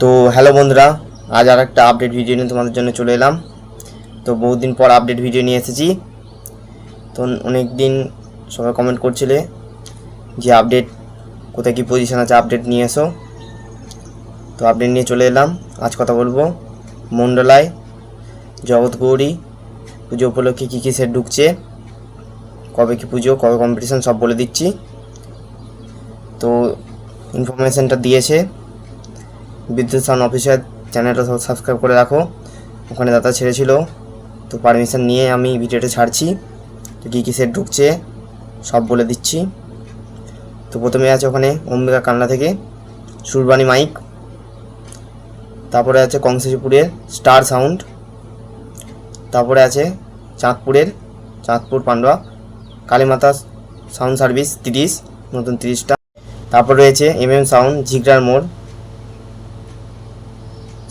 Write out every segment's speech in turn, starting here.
তো হ্যালো বন্ধুরা, আজ আর একটা আপডেট ভিডিও নিয়ে তোমাদের জন্য চলে এলাম। তো বহুদিন পর আপডেট ভিডিও নিয়ে এসেছি। তো অনেক দিন সবাই কমেন্ট করছিলে যে আপডেট কোথায় কী পজিশন আছে আপডেট নিয়ে এসো। তো আপডেট নিয়ে চলে এলাম। আজ কথা বলব মণ্ডলায় জগৎগৌরী পুজো উপলক্ষে কী কী সেট ঢুকছে, কবে কী পুজো, কবে কম্পিটিশন সব বলে দিচ্ছি। তো ইনফরমেশানটা দিয়েছে। বিদ্যুৎ সাউন্ড অফিসিয়াল চ্যানেলটা সব সাবস্ক্রাইব করে রাখো। ওখানে দাদা ছেড়েছিল। তো পারমিশন নিয়ে আমি ভিডিওটা ছাড়ছি। তো কী কী সেট ঢুকছে, সব বলে দিচ্ছি। তো প্রথমে আছে ওখানে অম্বিকা কান্না থেকে, সুরবাণী মাইক তারপরে আছে কংসেশপুরের স্টার সাউন্ড তারপরে আছে চাঁদপুরের, চাঁদপুর পান্ডুয়া কালীমাতা সাউন্ড সার্ভিস তিরিশ, নতুন তিরিশটা। তারপর রয়েছে এম এম সাউন্ড ঝিগড়ার মোড়।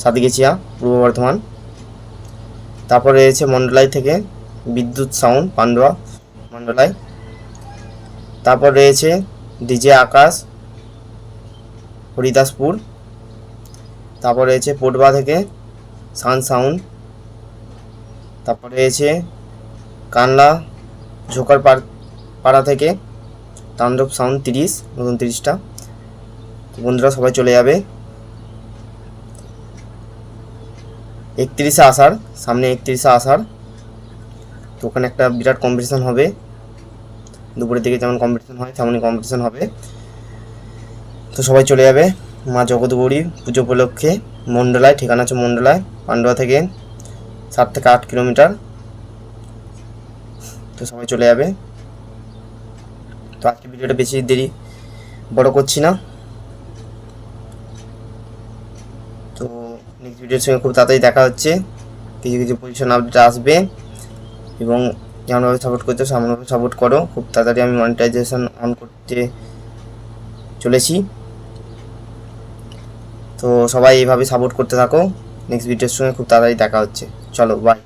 সাদিগেছিয়া পূর্ব বর্ধমান। তারপর রয়েছে মন্ডলাই থেকে বিদ্যুৎ সাউন্ড, পান্ডুয়া মন্ডলাই তারপর রয়েছে ডিজে আকাশ, হরিদাসপুর। তারপর রয়েছে পটবা থেকে সান সাউন্ড। তারপর রয়েছে কানলা ঝোকার পাড়া থেকে তাণ্ডব সাউন্ড তিরিশ, নতুন তিরিশটা। বন্ধুরা সবাই চলে যাবে। একত্রিশে আষাঢ়, সামনে একত্রিশে আষাঢ়। তো ওখানে একটা বিরাট কম্পিটিশন হবে। দুপুরের দিকে যেমন কম্পিটিশন হয়, তেমনই কম্পিটিশন হবে। তো সবাই চলে যাবে। মা জগৎগৌরী পুজো উপলক্ষে মণ্ডলায়, ঠিকানা আছে মণ্ডলায়, পান্ডুয়া থেকে সাত থেকে আট কিলোমিটার। তো সবাই চলে যাবে। তো আজকে ভিডিওটা বেশি দেরি, বড় করছি না। তো নেক্সট ভিডিওর সঙ্গে খুব তাড়াতাড়ি দেখা হচ্ছে। কিছু কিছু পজিশন আপডেট আসবে। এবং যেমনভাবে সাপোর্ট করতে সেমনভাবে সাপোর্ট করো। খুব তাড়াতাড়ি আমি মনিটাইজেশন অন করতে চলেছি। তো সবাই এইভাবে সাপোর্ট করতে থাকো। নেক্সট ভিডিওর সঙ্গে খুব তাড়াতাড়ি দেখা হচ্ছে। চলো বাই